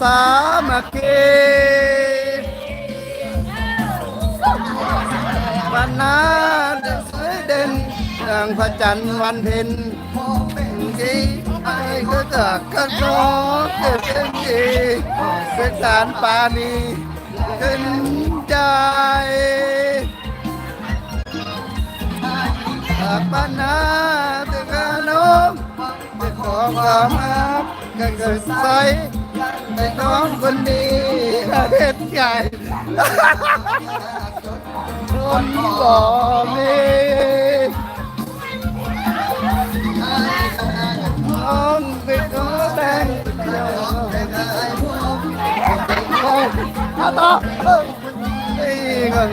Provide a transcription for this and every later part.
สามัคคีวันนาจะสวยเด่นดังพระจันทร์วันเพ็ญที่ไอ้ก็เกิดก็ร้องเกิดเป็นดีเป็นสารปานีขึ้นใจหากปัญหาถึงขนมจะขอความรัก กันเกิดใสในน้องคนดีเด็ดใหญ่คนบ่มีน้องเป็นขอแต่งเจ้าเอาต่อนี่ก่อน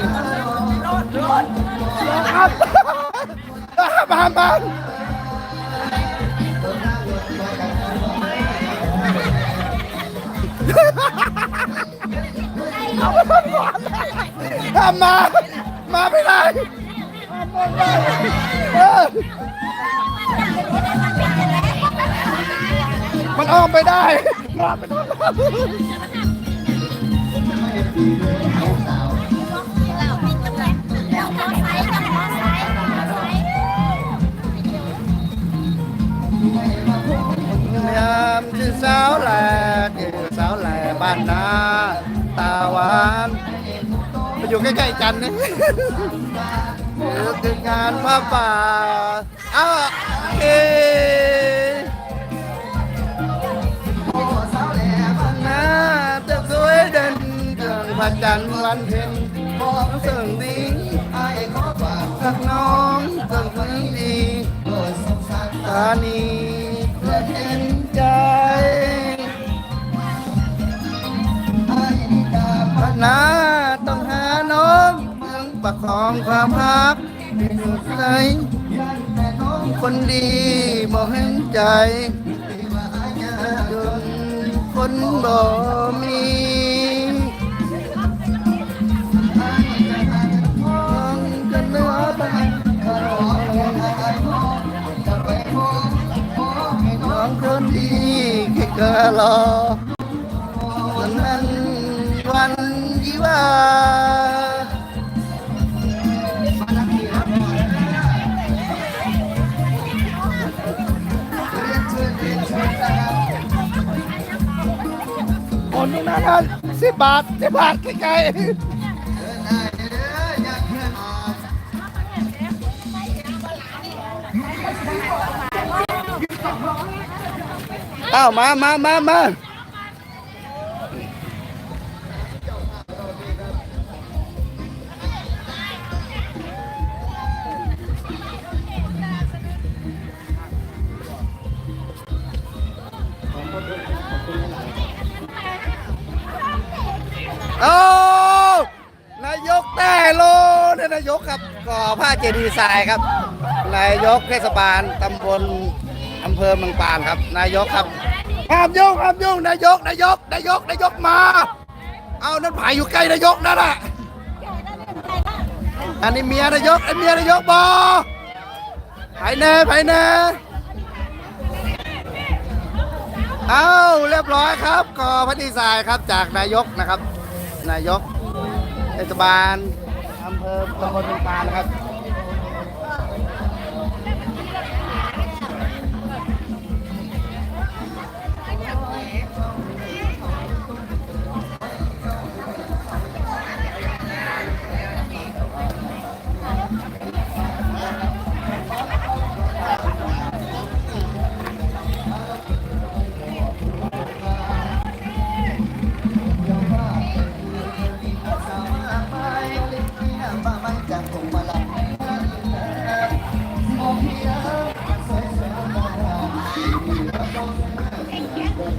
ครับบามบามำมา มาไม่ได้เออมันอ้อมไปได้มาไม่ได้ยามที่สาวแหลกสาวแหลบ้านนาตาหวาน อยู่ใกล้ๆกันนี่คืองานผ้าป่าอ้าวเอนาจะสวยเด่นเกินพระจันทร์วันเพ็ญบอกเสิ่งดีไอ้ขอฝากสักน้องเสิ่งคนดีตานีเพื่อเห็น ประคองความรักที่สุดใจคนดีบอกเห็นใจจนคนบ่มีมองกันเนื้อไปน้องคนดีแค่ก็รอวันนั้นวันยี่ว่า โอนนี่นะนั่นสิบบาทสิบบาทไกลๆอ้าวมามามามา โอ้นายกแต่โลเนี่ยนายกครับก่อผ้าเจดีย์ทรายครับ นายกเทศบาลตำบลอำเภอเมืองปานครับ นายกครับห้ามยุ่งห้ามยุ่งนายกนายกนายกนายกมา เอานั่นผายอยู่ใกล้นายกนั่นแหละอันนี้เมียนายกไอ้เมียนายกบอไผ่แน่ไผ่แน่เอาเรียบร้อยครับก่อพระดีทรายครับจากนายกนะครับ นายกเทศบาลอำเภอตำบลบึงปานนะครับ